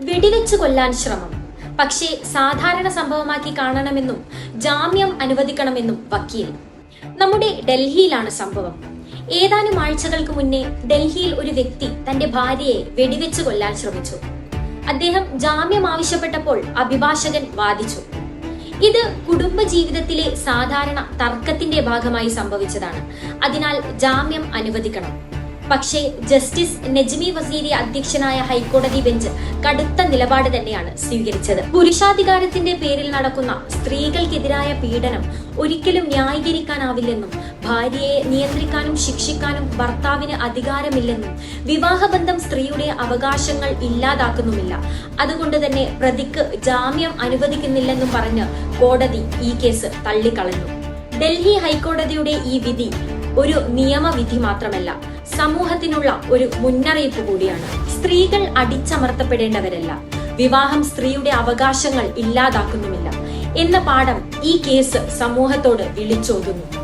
വെടിവെച്ചു കൊല്ലാൻ ശ്രമം. പക്ഷേ സാധാരണ സംഭവമാക്കി കാണണമെന്നും ജാമ്യം അനുവദിക്കണമെന്നും വക്കീൽ. നമ്മുടെ ഡൽഹിയിലാണ് സംഭവം. ഏതാനും ആഴ്ചകൾക്ക് മുന്നേ ഡൽഹിയിൽ ഒരു വ്യക്തി തന്റെ ഭാര്യയെ വെടിവെച്ച് കൊല്ലാൻ ശ്രമിച്ചു. അദ്ദേഹം ജാമ്യം ആവശ്യപ്പെട്ടപ്പോൾ അഭിഭാഷകൻ വാദിച്ചു. ഇത് കുടുംബ ജീവിതത്തിലെ സാധാരണ തർക്കത്തിന്റെ ഭാഗമായി സംഭവിച്ചതാണ്. അതിനാൽ ജാമ്യം അനുവദിക്കണം. പക്ഷേ ജസ്റ്റിസ് നജ്മി വസീരി അധ്യക്ഷനായ ഹൈക്കോടതി ബെഞ്ച് കടുത്ത നിലപാട് തന്നെയാണ് സ്വീകരിച്ചത്. പുരുഷാധികാരത്തിന്റെ പേരിൽ നടക്കുന്ന സ്ത്രീകൾക്കെതിരായ പീഡനം ഒരിക്കലും ന്യായീകരിക്കാനാവില്ലെന്നും ഭാര്യയെ നിയന്ത്രിക്കാനും ശിക്ഷിക്കാനും ഭർത്താവിന് അധികാരമില്ലെന്നും വിവാഹബന്ധം സ്ത്രീയുടെ അവകാശങ്ങൾ ഇല്ലാതാക്കുന്നുമില്ല. അതുകൊണ്ട് തന്നെ പ്രതിക്ക് ജാമ്യം അനുവദിക്കുന്നില്ലെന്നും പറഞ്ഞ് കോടതി ഈ കേസ് തള്ളിക്കളഞ്ഞു. ഡൽഹി ഹൈക്കോടതിയുടെ ഈ വിധി ഒരു നിയമവിധി മാത്രമല്ല. സമൂഹത്തിനുള്ള ഒരു മുന്നറിയിപ്പ് കൂടിയാണ്. സ്ത്രീകൾ അടിച്ചമർത്തപ്പെടേണ്ടവരല്ല. വിവാഹം സ്ത്രീയുടെ അവകാശങ്ങൾ ഇല്ലാതാക്കുന്നുമില്ല. എന്ന പാഠം ഈ കേസ് സമൂഹത്തോട് വിളിച്ചോതുന്നു.